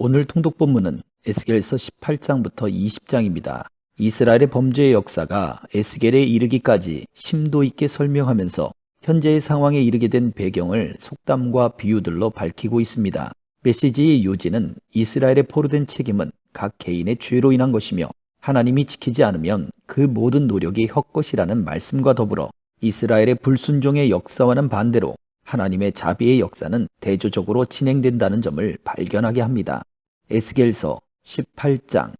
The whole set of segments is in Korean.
오늘 통독 본문은 에스겔서 18장부터 20장입니다. 이스라엘의 범죄의 역사가 에스겔에 이르기까지 심도 있게 설명하면서 현재의 상황에 이르게 된 배경을 속담과 비유들로 밝히고 있습니다. 메시지의 요지는 이스라엘의 포로된 책임은 각 개인의 죄로 인한 것이며 하나님이 지키지 않으면 그 모든 노력이 헛것이라는 말씀과 더불어 이스라엘의 불순종의 역사와는 반대로 하나님의 자비의 역사는 대조적으로 진행된다는 점을 발견하게 합니다. 에스겔서 18장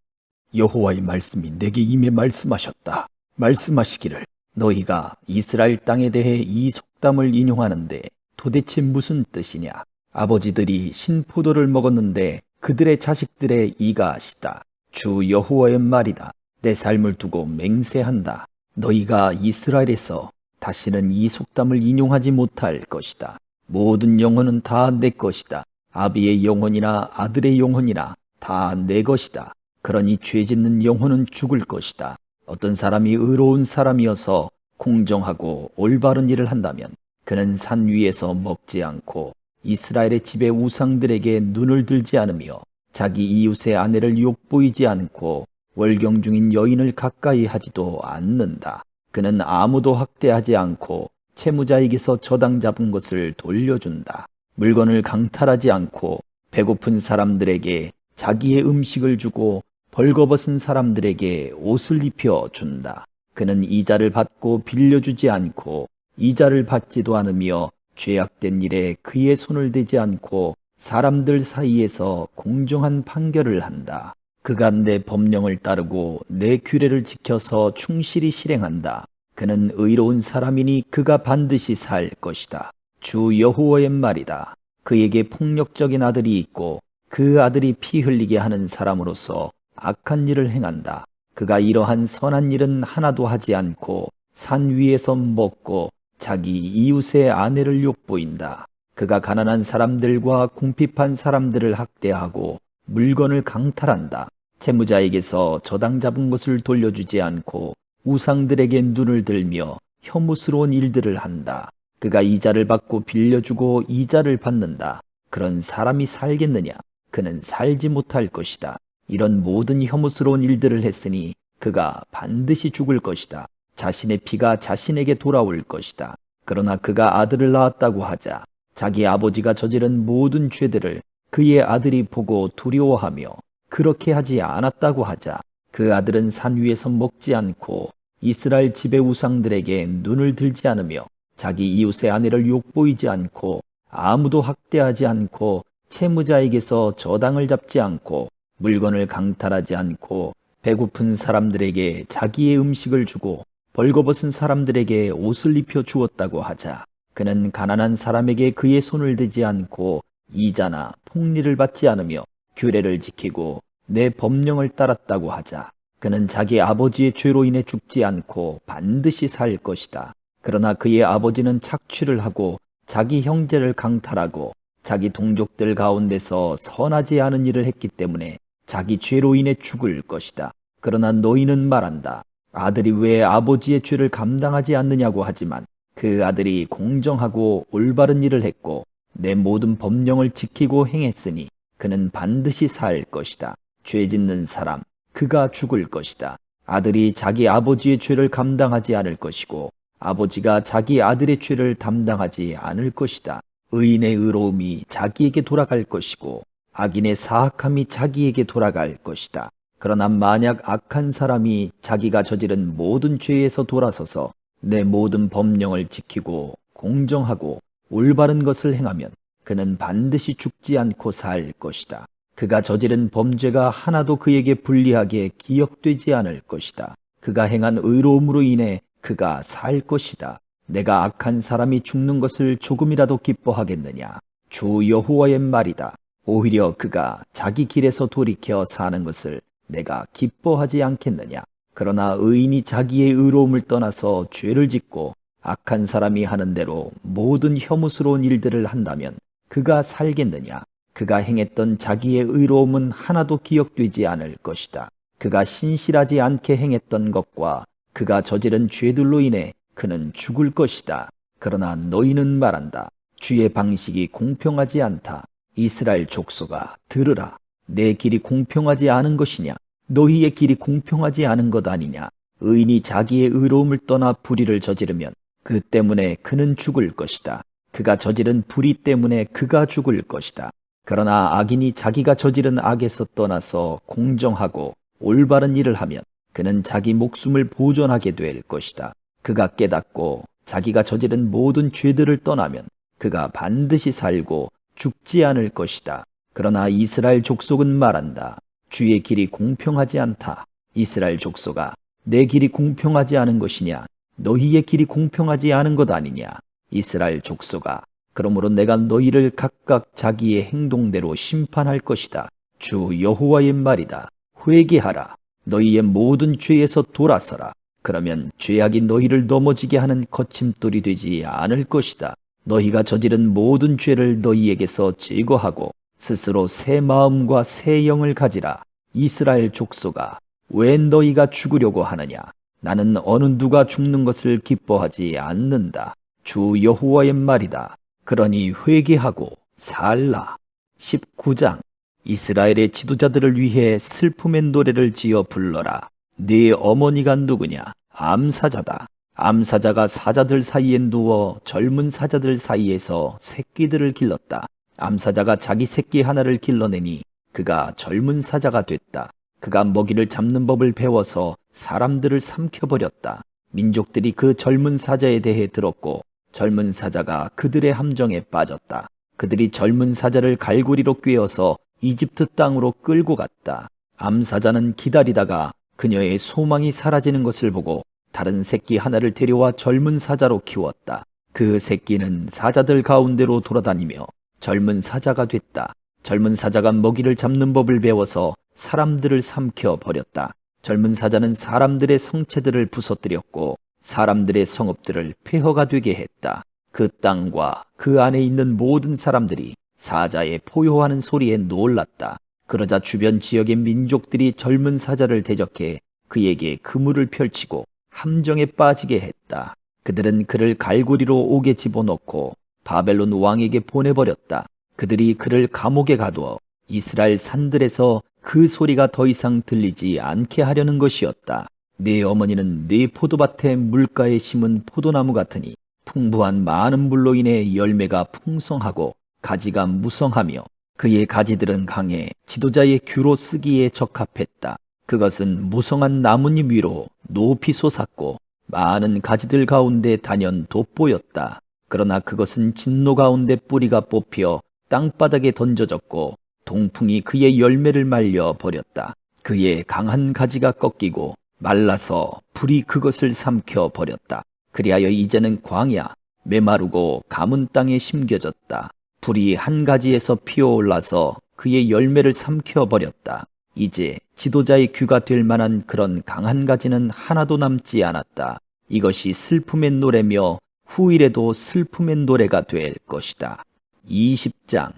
여호와의 말씀이 내게 임해 말씀하셨다. 말씀하시기를 너희가 이스라엘 땅에 대해 이 속담을 인용하는데 도대체 무슨 뜻이냐? 아버지들이 신포도를 먹었는데 그들의 자식들의 이가 시다. 주 여호와의 말이다. 내 삶을 두고 맹세한다. 너희가 이스라엘에서 다시는 이 속담을 인용하지 못할 것이다. 모든 영혼은 다 내 것이다. 아비의 영혼이나 아들의 영혼이나 다 내 것이다. 그러니 죄 짓는 영혼은 죽을 것이다. 어떤 사람이 의로운 사람이어서 공정하고 올바른 일을 한다면 그는 산 위에서 먹지 않고 이스라엘의 집의 우상들에게 눈을 들지 않으며 자기 이웃의 아내를 욕보이지 않고 월경 중인 여인을 가까이 하지도 않는다. 그는 아무도 학대하지 않고 채무자에게서 저당 잡은 것을 돌려준다. 물건을 강탈하지 않고 배고픈 사람들에게 자기의 음식을 주고 벌거벗은 사람들에게 옷을 입혀 준다. 그는 이자를 받고 빌려주지 않고 이자를 받지도 않으며 죄악된 일에 그의 손을 대지 않고 사람들 사이에서 공정한 판결을 한다. 그가 내 법령을 따르고 내 규례를 지켜서 충실히 실행한다. 그는 의로운 사람이니 그가 반드시 살 것이다. 주 여호와의 말이다. 그에게 폭력적인 아들이 있고 그 아들이 피 흘리게 하는 사람으로서 악한 일을 행한다. 그가 이러한 선한 일은 하나도 하지 않고 산 위에서 먹고 자기 이웃의 아내를 욕보인다. 그가 가난한 사람들과 궁핍한 사람들을 학대하고 물건을 강탈한다. 채무자에게서 저당 잡은 것을 돌려주지 않고 우상들에게 눈을 들며 혐오스러운 일들을 한다. 그가 이자를 받고 빌려주고 이자를 받는다. 그런 사람이 살겠느냐? 그는 살지 못할 것이다. 이런 모든 혐오스러운 일들을 했으니 그가 반드시 죽을 것이다. 자신의 피가 자신에게 돌아올 것이다. 그러나 그가 아들을 낳았다고 하자 자기 아버지가 저지른 모든 죄들을 그의 아들이 보고 두려워하며 그렇게 하지 않았다고 하자 그 아들은 산 위에서 먹지 않고 이스라엘 집의 우상들에게 눈을 들지 않으며 자기 이웃의 아내를 욕보이지 않고 아무도 학대하지 않고 채무자에게서 저당을 잡지 않고 물건을 강탈하지 않고 배고픈 사람들에게 자기의 음식을 주고 벌거벗은 사람들에게 옷을 입혀 주었다고 하자 그는 가난한 사람에게 그의 손을 대지 않고 이자나 폭리를 받지 않으며 규례를 지키고 내 법령을 따랐다고 하자 그는 자기 아버지의 죄로 인해 죽지 않고 반드시 살 것이다. 그러나 그의 아버지는 착취를 하고 자기 형제를 강탈하고 자기 동족들 가운데서 선하지 않은 일을 했기 때문에 자기 죄로 인해 죽을 것이다. 그러나 너희는 말한다. 아들이 왜 아버지의 죄를 감당하지 않느냐고 하지만 그 아들이 공정하고 올바른 일을 했고 내 모든 법령을 지키고 행했으니 그는 반드시 살 것이다. 죄 짓는 사람, 그가 죽을 것이다. 아들이 자기 아버지의 죄를 감당하지 않을 것이고 아버지가 자기 아들의 죄를 담당하지 않을 것이다. 의인의 의로움이 자기에게 돌아갈 것이고 악인의 사악함이 자기에게 돌아갈 것이다. 그러나 만약 악한 사람이 자기가 저지른 모든 죄에서 돌아서서 내 모든 법령을 지키고 공정하고 올바른 것을 행하면 그는 반드시 죽지 않고 살 것이다. 그가 저지른 범죄가 하나도 그에게 불리하게 기억되지 않을 것이다. 그가 행한 의로움으로 인해 그가 살 것이다. 내가 악한 사람이 죽는 것을 조금이라도 기뻐하겠느냐? 주 여호와의 말이다. 오히려 그가 자기 길에서 돌이켜 사는 것을 내가 기뻐하지 않겠느냐? 그러나 의인이 자기의 의로움을 떠나서 죄를 짓고 악한 사람이 하는 대로 모든 혐오스러운 일들을 한다면 그가 살겠느냐? 그가 행했던 자기의 의로움은 하나도 기억되지 않을 것이다. 그가 신실하지 않게 행했던 것과 그가 저지른 죄들로 인해 그는 죽을 것이다. 그러나 너희는 말한다. 주의 방식이 공평하지 않다. 이스라엘 족속아 들으라. 내 길이 공평하지 않은 것이냐? 너희의 길이 공평하지 않은 것 아니냐? 의인이 자기의 의로움을 떠나 불의를 저지르면 그 때문에 그는 죽을 것이다. 그가 저지른 불의 때문에 그가 죽을 것이다. 그러나 악인이 자기가 저지른 악에서 떠나서 공정하고 올바른 일을 하면 그는 자기 목숨을 보존하게 될 것이다. 그가 깨닫고 자기가 저지른 모든 죄들을 떠나면 그가 반드시 살고 죽지 않을 것이다. 그러나 이스라엘 족속은 말한다. 주의 길이 공평하지 않다. 이스라엘 족속아, 내 길이 공평하지 않은 것이냐? 너희의 길이 공평하지 않은 것 아니냐? 이스라엘 족속아, 그러므로 내가 너희를 각각 자기의 행동대로 심판할 것이다. 주 여호와의 말이다. 회개하라. 너희의 모든 죄에서 돌아서라. 그러면 죄악이 너희를 넘어지게 하는 거침돌이 되지 않을 것이다. 너희가 저지른 모든 죄를 너희에게서 제거하고 스스로 새 마음과 새 영을 가지라. 이스라엘 족속아, 왜 너희가 죽으려고 하느냐? 나는 어느 누가 죽는 것을 기뻐하지 않는다. 주 여호와의 말이다. 그러니 회개하고 살라. 19장 이스라엘의 지도자들을 위해 슬픔의 노래를 지어 불러라. 네 어머니가 누구냐? 암사자다. 암사자가 사자들 사이에 누워 젊은 사자들 사이에서 새끼들을 길렀다. 암사자가 자기 새끼 하나를 길러내니 그가 젊은 사자가 됐다. 그가 먹이를 잡는 법을 배워서 사람들을 삼켜버렸다. 민족들이 그 젊은 사자에 대해 들었고 젊은 사자가 그들의 함정에 빠졌다. 그들이 젊은 사자를 갈고리로 꿰어서 이집트 땅으로 끌고 갔다. 암사자는 기다리다가 그녀의 소망이 사라지는 것을 보고 다른 새끼 하나를 데려와 젊은 사자로 키웠다. 그 새끼는 사자들 가운데로 돌아다니며 젊은 사자가 됐다. 젊은 사자가 먹이를 잡는 법을 배워서 사람들을 삼켜 버렸다. 젊은 사자는 사람들의 성체들을 부서뜨렸고 사람들의 성읍들을 폐허가 되게 했다. 그 땅과 그 안에 있는 모든 사람들이 사자의 포효하는 소리에 놀랐다. 그러자 주변 지역의 민족들이 젊은 사자를 대적해 그에게 그물을 펼치고 함정에 빠지게 했다. 그들은 그를 갈고리로 옥에 집어넣고 바벨론 왕에게 보내버렸다. 그들이 그를 감옥에 가두어 이스라엘 산들에서 그 소리가 더 이상 들리지 않게 하려는 것이었다. 네 어머니는 네 포도밭에 물가에 심은 포도나무 같으니 풍부한 많은 물로 인해 열매가 풍성하고 가지가 무성하며 그의 가지들은 강해 지도자의 규로 쓰기에 적합했다. 그것은 무성한 나뭇잎 위로 높이 솟았고 많은 가지들 가운데 단연 돋보였다. 그러나 그것은 진노 가운데 뿌리가 뽑혀 땅바닥에 던져졌고 동풍이 그의 열매를 말려 버렸다. 그의 강한 가지가 꺾이고 말라서 불이 그것을 삼켜 버렸다. 그리하여 이제는 광야, 메마르고 가문 땅에 심겨졌다. 불이 한 가지에서 피어올라서 그의 열매를 삼켜 버렸다. 이제 지도자의 귀가 될 만한 그런 강한 가지는 하나도 남지 않았다. 이것이 슬픔의 노래며 후일에도 슬픔의 노래가 될 것이다. 20장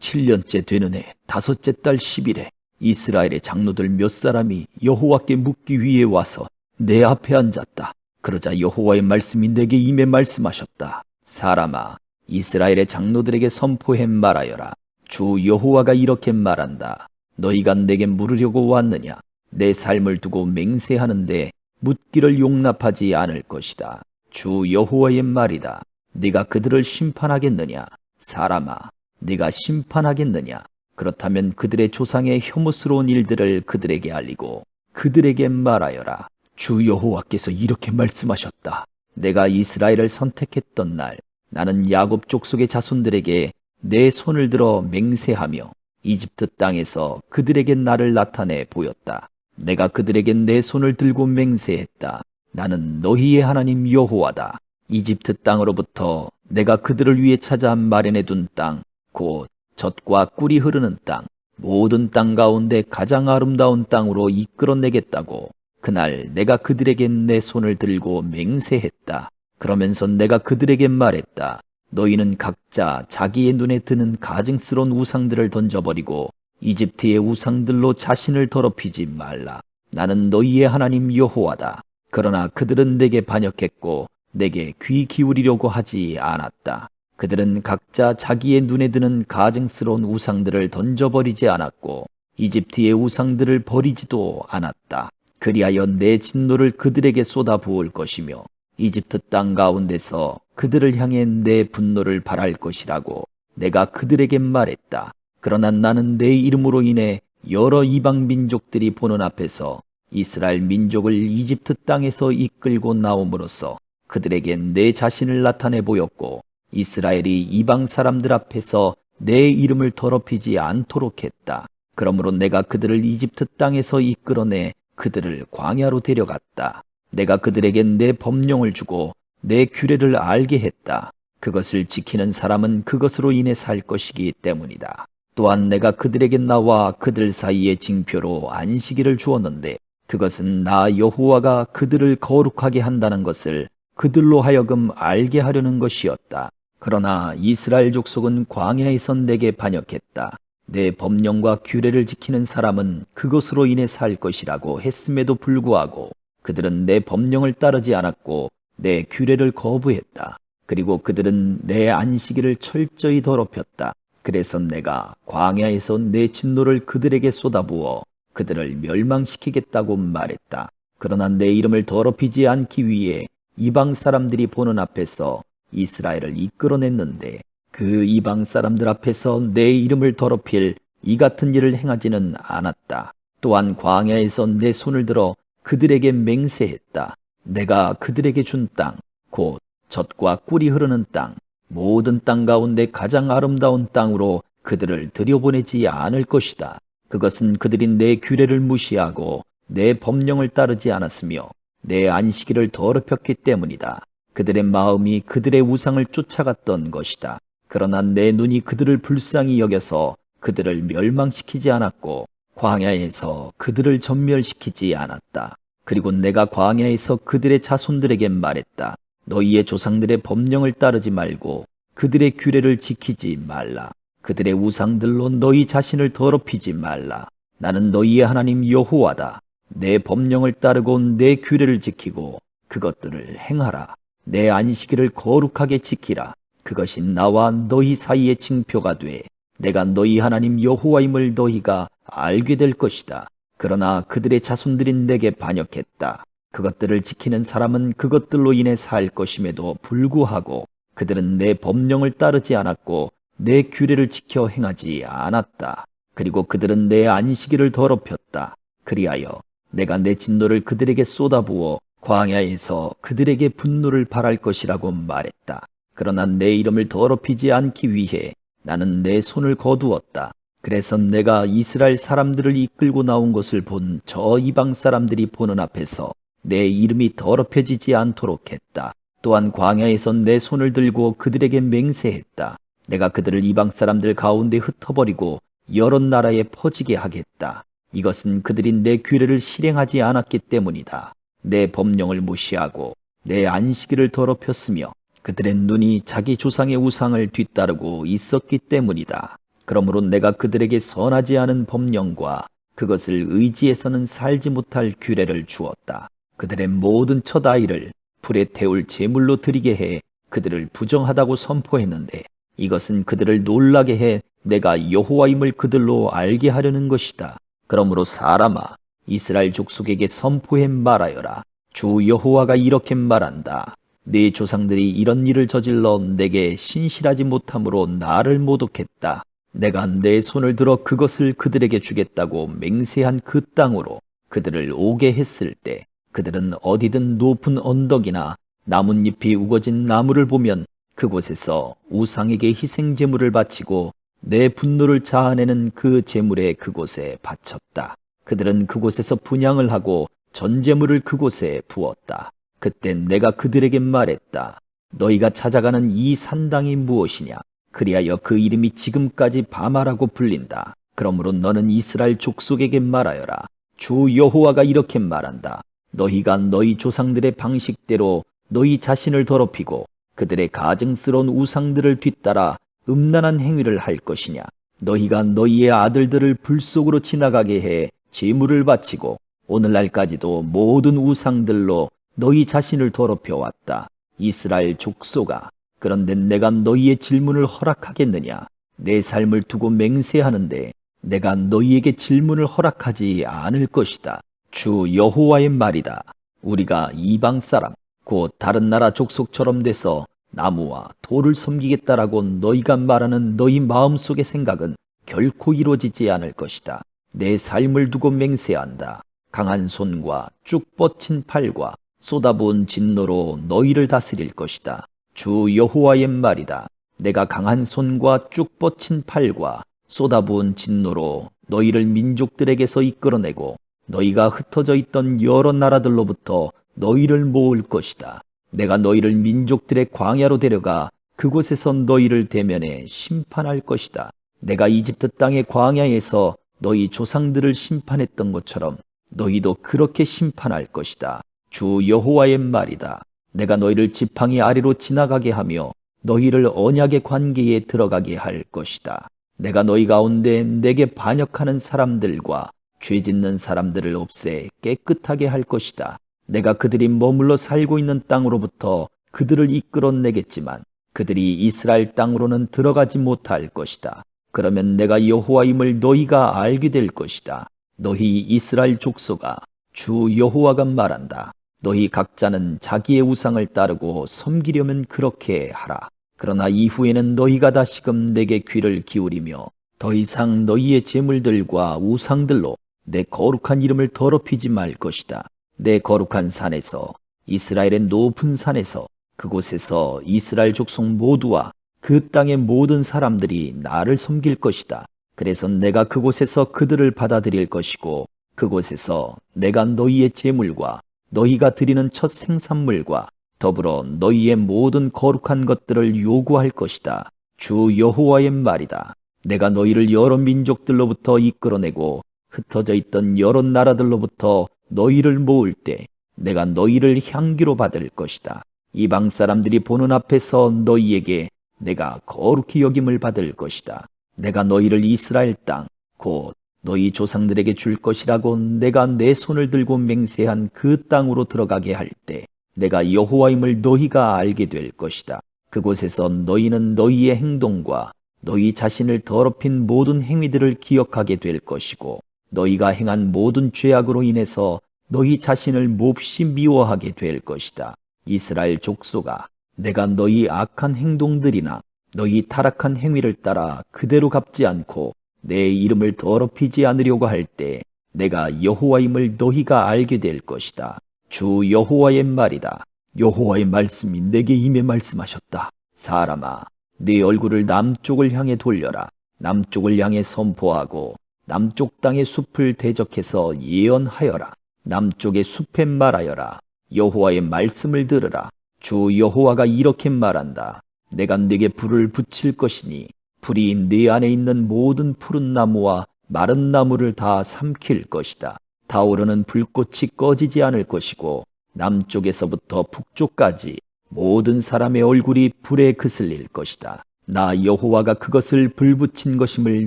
7년째 되는 해 다섯째 달 10일에 이스라엘의 장로들 몇 사람이 여호와께 묻기 위해 와서 내 앞에 앉았다. 그러자 여호와의 말씀이 내게 임해 말씀하셨다. 사람아, 이스라엘의 장로들에게 선포해 말하여라. 주 여호와가 이렇게 말한다. 너희가 내게 물으려고 왔느냐? 내 삶을 두고 맹세하는데 묻기를 용납하지 않을 것이다. 주 여호와의 말이다. 네가 그들을 심판하겠느냐? 사람아, 네가 심판하겠느냐? 그렇다면 그들의 조상의 혐오스러운 일들을 그들에게 알리고 그들에게 말하여라. 주 여호와께서 이렇게 말씀하셨다. 내가 이스라엘을 선택했던 날, 나는 야곱 족속의 자손들에게 내 손을 들어 맹세하며 이집트 땅에서 그들에게 나를 나타내 보였다. 내가 그들에게 내 손을 들고 맹세했다. 나는 너희의 하나님 여호와다. 이집트 땅으로부터 내가 그들을 위해 찾아 마련해 둔 땅, 곧 젖과 꿀이 흐르는 땅, 모든 땅 가운데 가장 아름다운 땅으로 이끌어내겠다고 그날 내가 그들에게 내 손을 들고 맹세했다. 그러면서 내가 그들에게 말했다. 너희는 각자 자기의 눈에 드는 가증스러운 우상들을 던져버리고 이집트의 우상들로 자신을 더럽히지 말라. 나는 너희의 하나님 여호와다. 그러나 그들은 내게 반역했고 내게 귀 기울이려고 하지 않았다. 그들은 각자 자기의 눈에 드는 가증스러운 우상들을 던져버리지 않았고 이집트의 우상들을 버리지도 않았다. 그리하여 내 진노를 그들에게 쏟아 부을 것이며 이집트 땅 가운데서 그들을 향해 내 분노를 발할 것이라고 내가 그들에게 말했다. 그러나 나는 내 이름으로 인해 여러 이방 민족들이 보는 앞에서 이스라엘 민족을 이집트 땅에서 이끌고 나옴으로써 그들에게 내 자신을 나타내 보였고 이스라엘이 이방 사람들 앞에서 내 이름을 더럽히지 않도록 했다. 그러므로 내가 그들을 이집트 땅에서 이끌어내 그들을 광야로 데려갔다. 내가 그들에게 내 법령을 주고 내 규례를 알게 했다. 그것을 지키는 사람은 그것으로 인해 살 것이기 때문이다. 또한 내가 그들에게 나와 그들 사이의 징표로 안식일을 주었는데 그것은 나 여호와가 그들을 거룩하게 한다는 것을 그들로 하여금 알게 하려는 것이었다. 그러나 이스라엘 족속은 광야에서 내게 반역했다. 내 법령과 규례를 지키는 사람은 그것으로 인해 살 것이라고 했음에도 불구하고 그들은 내 법령을 따르지 않았고 내 규례를 거부했다. 그리고 그들은 내 안식일을 철저히 더럽혔다. 그래서 내가 광야에서 내 진노를 그들에게 쏟아부어 그들을 멸망시키겠다고 말했다. 그러나 내 이름을 더럽히지 않기 위해 이방 사람들이 보는 앞에서 이스라엘을 이끌어냈는데 그 이방 사람들 앞에서 내 이름을 더럽힐 이 같은 일을 행하지는 않았다. 또한 광야에서 내 손을 들어 그들에게 맹세했다. 내가 그들에게 준 땅, 곧 젖과 꿀이 흐르는 땅, 모든 땅 가운데 가장 아름다운 땅으로 그들을 들여보내지 않을 것이다. 그것은 그들이 내 규례를 무시하고 내 법령을 따르지 않았으며 내 안식일을 더럽혔기 때문이다. 그들의 마음이 그들의 우상을 쫓아갔던 것이다. 그러나 내 눈이 그들을 불쌍히 여겨서 그들을 멸망시키지 않았고 광야에서 그들을 전멸시키지 않았다. 그리고 내가 광야에서 그들의 자손들에게 말했다. 너희의 조상들의 법령을 따르지 말고 그들의 규례를 지키지 말라. 그들의 우상들로 너희 자신을 더럽히지 말라. 나는 너희의 하나님 여호와다. 내 법령을 따르고 내 규례를 지키고 그것들을 행하라. 내 안식일을 거룩하게 지키라. 그것이 나와 너희 사이의 징표가 돼. 내가 너희 하나님 여호와임을 너희가 알게 될 것이다. 그러나 그들의 자손들인 내게 반역했다. 그것들을 지키는 사람은 그것들로 인해 살 것임에도 불구하고 그들은 내 법령을 따르지 않았고 내 규례를 지켜 행하지 않았다. 그리고 그들은 내 안식일을 더럽혔다. 그리하여 내가 내 진노를 그들에게 쏟아부어 광야에서 그들에게 분노를 발할 것이라고 말했다. 그러나 내 이름을 더럽히지 않기 위해 나는 내 손을 거두었다. 그래서 내가 이스라엘 사람들을 이끌고 나온 것을 본 저 이방 사람들이 보는 앞에서 내 이름이 더럽혀지지 않도록 했다. 또한 광야에서 내 손을 들고 그들에게 맹세했다. 내가 그들을 이방 사람들 가운데 흩어버리고 여러 나라에 퍼지게 하겠다. 이것은 그들이 내 규례를 실행하지 않았기 때문이다. 내 법령을 무시하고 내 안식일을 더럽혔으며 그들의 눈이 자기 조상의 우상을 뒤따르고 있었기 때문이다. 그러므로 내가 그들에게 선하지 않은 법령과 그것을 의지해서는 살지 못할 규례를 주었다. 그들의 모든 첫 아이를 불에 태울 제물로 드리게 해 그들을 부정하다고 선포했는데 이것은 그들을 놀라게 해 내가 여호와임을 그들로 알게 하려는 것이다. 그러므로 사람아 이스라엘 족속에게 선포해 말하여라. 주 여호와가 이렇게 말한다. 네 조상들이 이런 일을 저질러 내게 신실하지 못함으로 나를 모독했다. 내가 내 손을 들어 그것을 그들에게 주겠다고 맹세한 그 땅으로 그들을 오게 했을 때 그들은 어디든 높은 언덕이나 나뭇잎이 우거진 나무를 보면 그곳에서 우상에게 희생 제물을 바치고 내 분노를 자아내는 그 제물에 그곳에 바쳤다. 그들은 그곳에서 분양을 하고 전제물을 그곳에 부었다. 그때 내가 그들에게 말했다. 너희가 찾아가는 이 산당이 무엇이냐? 그리하여 그 이름이 지금까지 바마라고 불린다. 그러므로 너는 이스라엘 족속에게 말하여라. 주 여호와가 이렇게 말한다. 너희가 너희 조상들의 방식대로 너희 자신을 더럽히고 그들의 가증스러운 우상들을 뒤따라 음란한 행위를 할 것이냐? 너희가 너희의 아들들을 불 속으로 지나가게 해 제물을 바치고 오늘날까지도 모든 우상들로 너희 자신을 더럽혀 왔다. 이스라엘 족소가 그런데 내가 너희의 질문을 허락하겠느냐? 내 삶을 두고 맹세하는데 내가 너희에게 질문을 허락하지 않을 것이다. 주 여호와의 말이다. 우리가 이방 사람, 곧 다른 나라 족속처럼 돼서 나무와 돌을 섬기겠다라고 너희가 말하는 너희 마음속의 생각은 결코 이루어지지 않을 것이다. 내 삶을 두고 맹세한다. 강한 손과 쭉 뻗친 팔과 쏟아부은 진노로 너희를 다스릴 것이다. 주 여호와의 말이다. 내가 강한 손과 쭉 뻗친 팔과 쏟아부은 진노로 너희를 민족들에게서 이끌어내고 너희가 흩어져 있던 여러 나라들로부터 너희를 모을 것이다. 내가 너희를 민족들의 광야로 데려가 그곳에서 너희를 대면해 심판할 것이다. 내가 이집트 땅의 광야에서 너희 조상들을 심판했던 것처럼 너희도 그렇게 심판할 것이다. 주 여호와의 말이다. 내가 너희를 지팡이 아래로 지나가게 하며 너희를 언약의 관계에 들어가게 할 것이다. 내가 너희 가운데 내게 반역하는 사람들과 죄 짓는 사람들을 없애 깨끗하게 할 것이다. 내가 그들이 머물러 살고 있는 땅으로부터 그들을 이끌어내겠지만 그들이 이스라엘 땅으로는 들어가지 못할 것이다. 그러면 내가 여호와임을 너희가 알게 될 것이다. 너희 이스라엘 족속아 주 여호와가 말한다. 너희 각자는 자기의 우상을 따르고 섬기려면 그렇게 하라. 그러나 이후에는 너희가 다시금 내게 귀를 기울이며 더 이상 너희의 재물들과 우상들로 내 거룩한 이름을 더럽히지 말 것이다. 내 거룩한 산에서 이스라엘의 높은 산에서 그곳에서 이스라엘 족속 모두와 그 땅의 모든 사람들이 나를 섬길 것이다. 그래서 내가 그곳에서 그들을 받아들일 것이고 그곳에서 내가 너희의 재물과 너희가 드리는 첫 생산물과 더불어 너희의 모든 거룩한 것들을 요구할 것이다. 주 여호와의 말이다. 내가 너희를 여러 민족들로부터 이끌어내고 흩어져 있던 여러 나라들로부터 너희를 모을 때 내가 너희를 향기로 받을 것이다. 이방 사람들이 보는 앞에서 너희에게 내가 거룩히 여김을 받을 것이다. 내가 너희를 이스라엘 땅, 곧 너희 조상들에게 줄 것이라고 내가 내 손을 들고 맹세한 그 땅으로 들어가게 할 때 내가 여호와임을 너희가 알게 될 것이다. 그곳에서 너희는 너희의 행동과 너희 자신을 더럽힌 모든 행위들을 기억하게 될 것이고 너희가 행한 모든 죄악으로 인해서 너희 자신을 몹시 미워하게 될 것이다. 이스라엘 족속아, 내가 너희 악한 행동들이나 너희 타락한 행위를 따라 그대로 갚지 않고 내 이름을 더럽히지 않으려고 할 때 내가 여호와임을 너희가 알게 될 것이다. 주 여호와의 말이다. 여호와의 말씀이 내게 임해 말씀하셨다. 사람아, 네 얼굴을 남쪽을 향해 돌려라. 남쪽을 향해 선포하고 남쪽 땅의 숲을 대적해서 예언하여라. 남쪽의 숲에 말하여라. 여호와의 말씀을 들으라. 주 여호와가 이렇게 말한다. 내가 네게 불을 붙일 것이니 불이 네 안에 있는 모든 푸른 나무와 마른 나무를 다 삼킬 것이다. 타오르는 불꽃이 꺼지지 않을 것이고 남쪽에서부터 북쪽까지 모든 사람의 얼굴이 불에 그슬릴 것이다. 나 여호와가 그것을 불붙인 것임을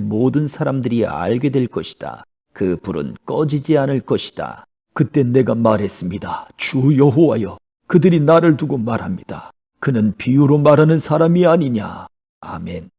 모든 사람들이 알게 될 것이다. 그 불은 꺼지지 않을 것이다. 그때 내가 말했습니다. 주 여호와여, 그들이 나를 두고 말합니다. 그는 비유로 말하는 사람이 아니냐. 아멘.